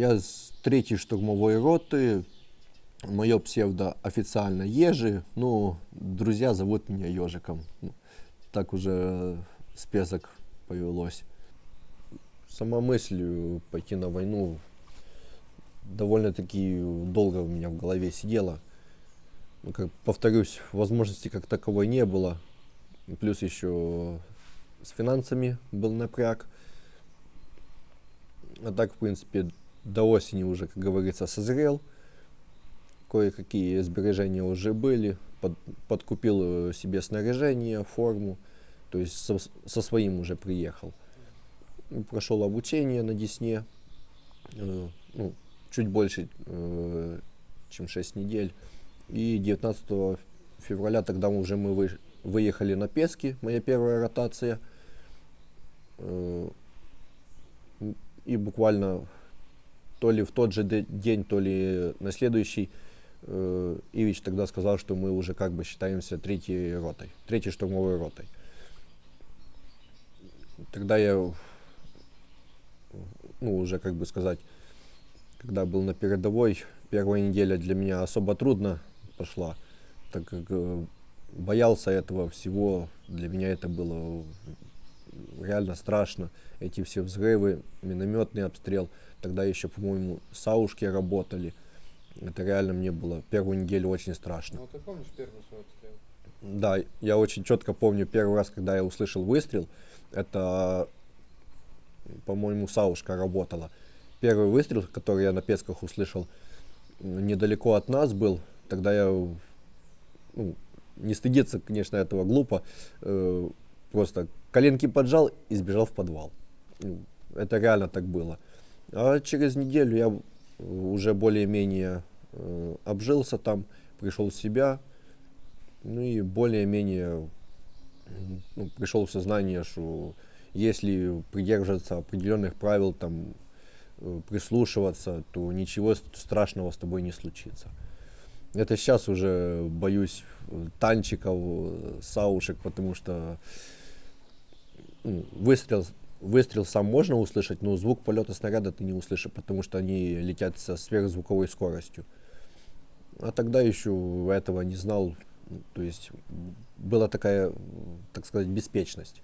Я с третьей штурмовой роты. Мое псевдо официально Ежи. Ну, друзья зовут меня Ежиком. Так уже список повелось. Сама мысль пойти на войну довольно-таки долго у меня в голове сидела. Ну, как, повторюсь, возможности как таковой не было. Плюс еще с финансами был напряг. А так, в принципе, до осени уже, как говорится, созрел. Кое-какие сбережения уже были. Под- подкупил э, себе снаряжение, форму. То есть со, со своим уже приехал. Прошел обучение на Десне. э, ну, чуть больше, э, чем 6 недель. И 19 февраля тогда уже мы вы- выехали на Пески, моя первая ротация. Э, И буквально то ли в тот же де- день, то ли на следующий э, Ивич тогда сказал, что мы уже как бы считаемся третьей ротой, третьей штурмовой ротой. Тогда я, ну, уже как бы сказать, когда был на передовой, первая неделя для меня особо трудно пошла, так как э, боялся этого всего. Для меня это было реально страшно. Эти все взрывы, минометный обстрел. Тогда еще, по-моему, саушки работали. Это реально мне было первую неделю очень страшно. Ну, ты помнишь первый свой отстрел? Да, я очень четко помню первый раз, когда я услышал выстрел, это, по-моему, Саушка работала. Первый выстрел, который я на Песках услышал, недалеко от нас был. Тогда я, ну, не стыдиться, конечно, этого глупо, э, просто коленки поджал и сбежал в подвал. Ну, Это реально так было. А через неделю я уже более-менее э, обжился там, пришел в себя, ну и более-менее ну, пришел в сознание, что если придерживаться определенных правил, там, э, прислушиваться, то ничего страшного с тобой не случится. Это сейчас уже боюсь э, танчиков, э, саушек, потому что выстрел, выстрел сам можно услышать, но звук полета снаряда ты не услышишь, потому что они летят со сверхзвуковой скоростью. А тогда еще этого не знал, то есть была такая, так сказать, беспечность.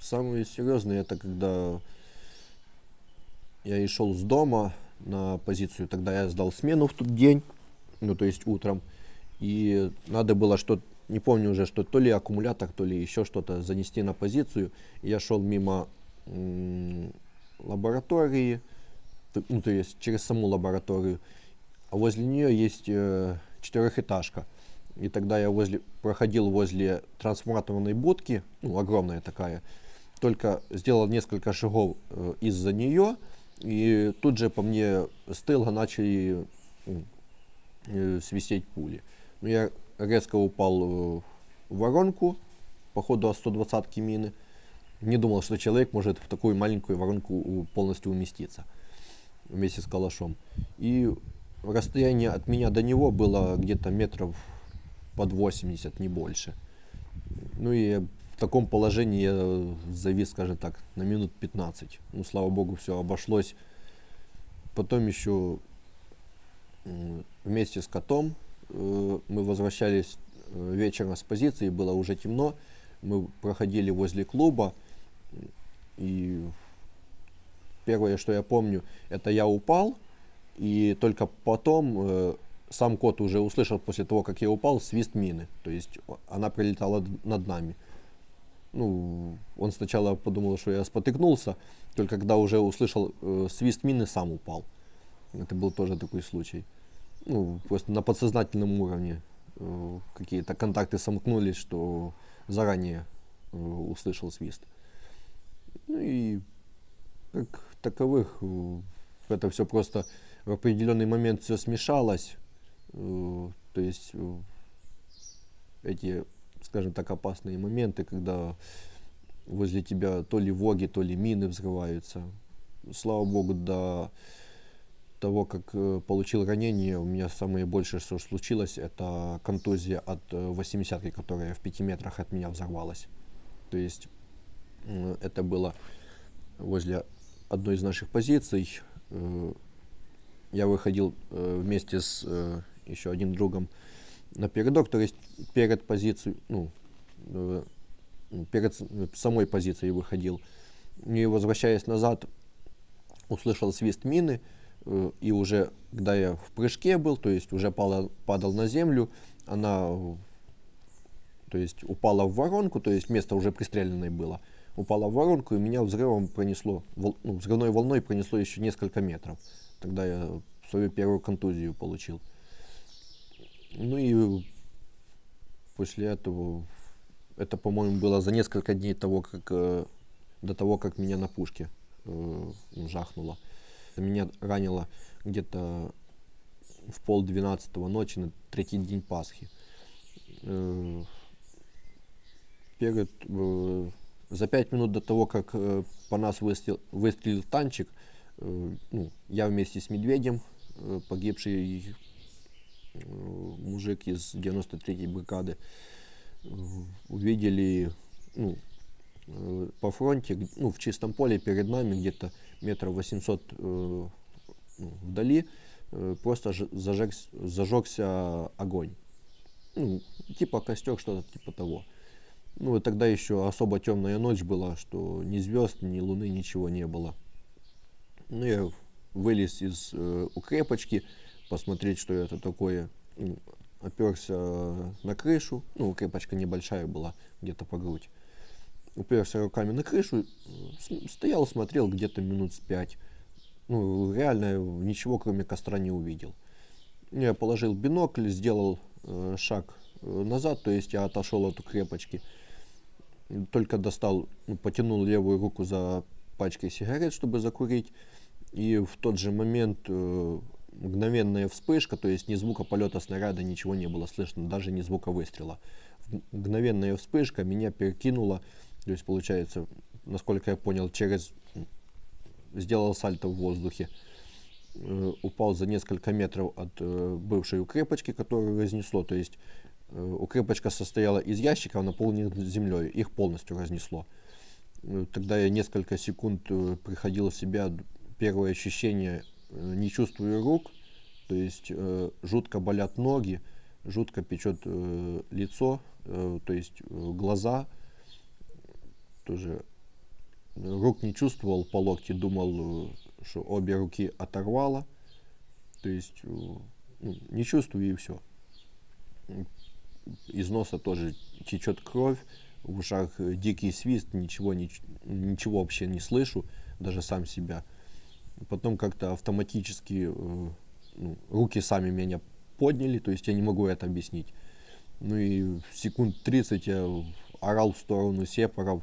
Самое серьезное это когда я и шел с дома на позицию, тогда я сдал смену в тот день, ну то есть утром, и надо было что не помню уже, что то ли аккумулятор, то ли еще что-то занести на позицию. Я шел мимо лаборатории, ну то есть через саму лабораторию, а возле нее есть э, четырехэтажка. И тогда я возле, проходил возле трансформаторной будки, ну, огромная такая, только сделал несколько шагов э, из-за нее, и тут же по мне с тыла начали э, свистеть пули. Ну, я резко упал э, в воронку, походу от 120 мины. Не думал, что человек может в такую маленькую воронку полностью уместиться вместе с калашом. И расстояние от меня до него было где-то метров под 80, не больше. Ну и в таком положении я завис, скажем так, на минут 15. Ну, слава богу, все обошлось. Потом еще вместе с котом мы возвращались э, вечером с позиции, было уже темно. Мы проходили возле клуба, и первое, что я помню, это я упал, и только потом э, сам кот уже услышал после того, как я упал, свист мины. То есть она прилетала над нами. Ну, он сначала подумал, что я спотыкнулся, только когда уже услышал э, свист мины, сам упал. Это был тоже такой случай. Ну, просто на подсознательном уровне э, какие-то контакты сомкнулись, что заранее э, услышал свист. Ну и как таковых э, это все просто в определенный момент все смешалось. э, То есть э, эти, скажем так, опасные моменты, когда возле тебя то ли воги, то ли мины взрываются. Слава богу, до того, как э, получил ранение, у меня самое большее, что случилось, это контузия от э, 80 которая в 5 метрах от меня взорвалась. То есть э, это было возле одной из наших позиций. Э, я выходил э, вместе с э, еще одним другом на передок, то есть перед позицией, ну, э, перед самой позицией выходил. И возвращаясь назад, услышал свист мины, э, и уже, когда я в прыжке был, то есть уже падал, падал на землю, она то есть упала в воронку, то есть место уже пристреленное было, упала в воронку, и меня взрывом пронесло, ну, взрывной волной пронесло еще несколько метров. Тогда я свою первую контузию получил. Ну и после этого, это, по-моему, было за несколько дней того, как, э, до того, как меня на пушке э, жахнуло. Меня ранило где-то в пол двенадцатого ночи на третий день Пасхи. Э, перед, э, за пять минут до того, как э, по нас выстрел, выстрелил танчик, э, ну, я вместе с Медведем, э, погибший э, мужик из 93-й бригады, э, увидели ну, э, по фронте, ну, в чистом поле перед нами где-то метров 800 э, ну, вдали, э, просто зажег, зажегся огонь. Ну, типа костер, что-то типа того. Ну, и тогда еще особо темная ночь была, что ни звезд, ни луны, ничего не было. Ну, я вылез из э, укрепочки, посмотреть, что это такое. Оперся на крышу, ну, укрепочка небольшая была, где-то по грудь. Уперся руками на крышу, стоял, смотрел где-то минут с пять. Ну, реально ничего, кроме костра, не увидел. Я положил бинокль, сделал э, шаг э, назад, то есть я отошел от укрепочки только достал, ну, потянул левую руку за пачкой сигарет, чтобы закурить, и в тот же момент э, мгновенная вспышка, то есть ни звука полета снаряда, ничего не было слышно, даже ни звука выстрела. Мгновенная вспышка меня перекинула, то есть получается, насколько я понял, через сделал сальто в воздухе, э, упал за несколько метров от э, бывшей укрепочки, которую разнесло, то есть Э, укрепочка состояла из ящиков, наполненных землей. Их полностью разнесло. Э, тогда я несколько секунд э, приходил в себя. Первое ощущение, не чувствую рук, то есть жутко болят ноги, жутко печет лицо, то есть глаза. Тоже рук не чувствовал по локти, думал, что обе руки оторвало. То есть ну, не чувствую и все из носа тоже течет кровь, в ушах дикий свист, ничего, ничего вообще не слышу, даже сам себя. Потом как-то автоматически э, ну, руки сами меня подняли, то есть я не могу это объяснить. Ну и секунд 30 я орал в сторону сепаров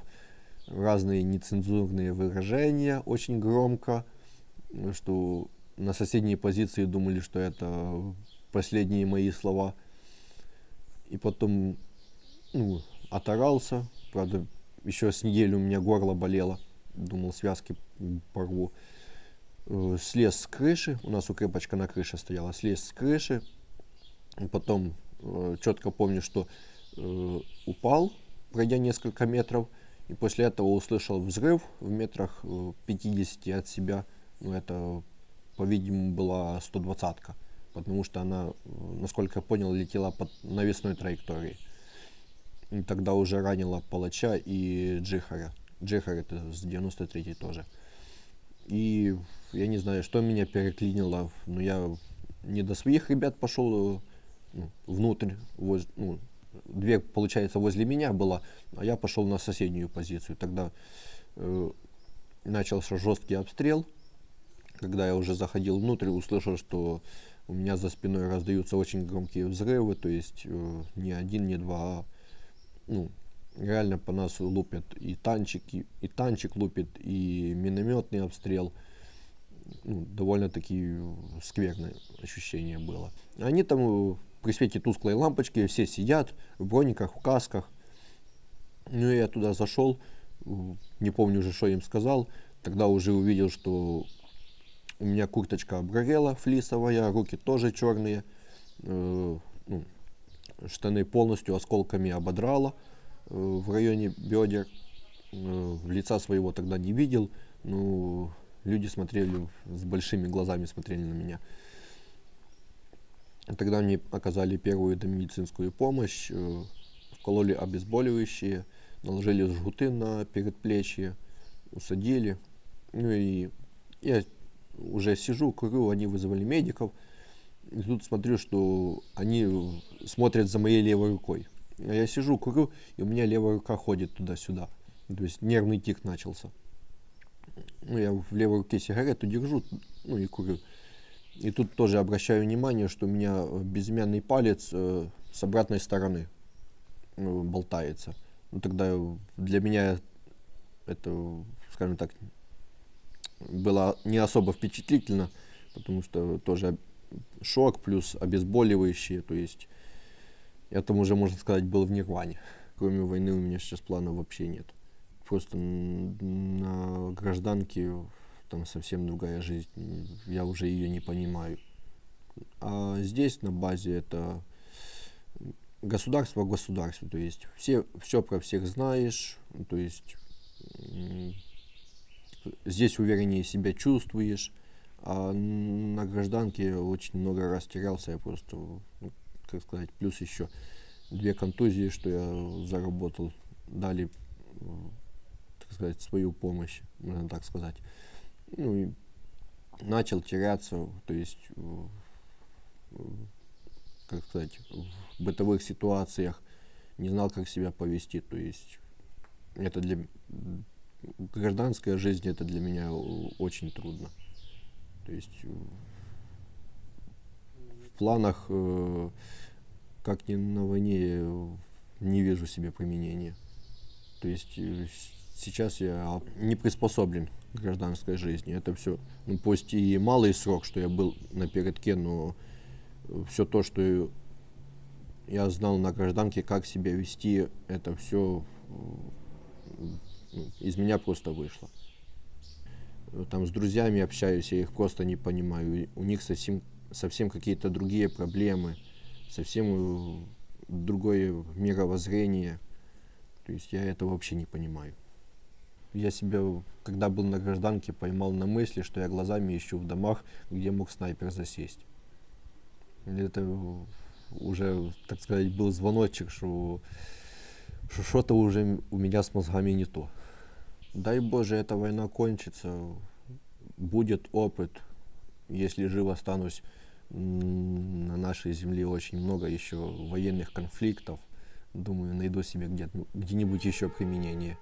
разные нецензурные выражения очень громко, что на соседней позиции думали, что это последние мои слова – и потом ну, оторался. Правда, еще с неделю у меня горло болело. Думал, связки порву. Э, слез с крыши. У нас укрепочка на крыше стояла. Слез с крыши. Потом э, четко помню, что э, упал, пройдя несколько метров. И после этого услышал взрыв в метрах 50 от себя. Ну, это, по-видимому, была 120-ка потому что она, насколько я понял, летела под навесной траекторией. И тогда уже ранила Палача и Джихара. Джихар это с 93-й тоже. И я не знаю, что меня переклинило, но я не до своих ребят пошел ну, внутрь, воз, ну, дверь, получается, возле меня была, а я пошел на соседнюю позицию. Тогда э, начался жесткий обстрел. Когда я уже заходил внутрь, услышал, что у меня за спиной раздаются очень громкие взрывы, то есть э, не один, не два, а ну, реально по нас лупят и танчики, и танчик лупит, и минометный обстрел. Ну, довольно-таки скверное ощущение было. Они там э, при свете тусклой лампочки все сидят в брониках, в касках. Ну, я туда зашел, не помню уже, что им сказал. Тогда уже увидел, что у меня курточка обгорела, флисовая, руки тоже черные. Э, ну, штаны полностью осколками ободрала э, в районе бедер. Э, лица своего тогда не видел. Ну, люди смотрели с большими глазами, смотрели на меня. Тогда мне оказали первую медицинскую помощь, э, вкололи обезболивающие, наложили жгуты на предплечье, усадили. Ну и я уже сижу, курю, они вызвали медиков. И тут смотрю, что они смотрят за моей левой рукой. А я сижу, курю, и у меня левая рука ходит туда-сюда. То есть нервный тик начался. Ну, я в левой руке сигарету держу, ну и курю. И тут тоже обращаю внимание, что у меня безымянный палец э, с обратной стороны э, болтается. Ну, тогда для меня это, скажем так, было не особо впечатлительно, потому что тоже шок плюс обезболивающие, то есть я там уже, можно сказать, был в нирване. Кроме войны у меня сейчас планов вообще нет. Просто на гражданке там совсем другая жизнь, я уже ее не понимаю. А здесь на базе это государство государство, то есть все, все про всех знаешь, то есть здесь увереннее себя чувствуешь, а на гражданке очень много раз терялся, я просто, ну, как сказать, плюс еще две контузии, что я заработал, дали, так сказать, свою помощь, можно так сказать. Ну и начал теряться, то есть, как сказать, в бытовых ситуациях не знал, как себя повести, то есть это для гражданская жизнь это для меня очень трудно. То есть в планах, э, как ни на войне, не вижу себе применения. То есть э, сейчас я не приспособлен гражданской жизни. Это все, ну, пусть и малый срок, что я был на передке, но все то, что я знал на гражданке, как себя вести, это все из меня просто вышло. Там с друзьями общаюсь, я их просто не понимаю. У них совсем, совсем какие-то другие проблемы, совсем э, другое мировоззрение. То есть я это вообще не понимаю. Я себя, когда был на гражданке, поймал на мысли, что я глазами ищу в домах, где мог снайпер засесть. Это уже, так сказать, был звоночек, что что-то уже у меня с мозгами не то дай Боже, эта война кончится, будет опыт, если жив останусь, на нашей земле очень много еще военных конфликтов. Думаю, найду себе где-нибудь еще применение.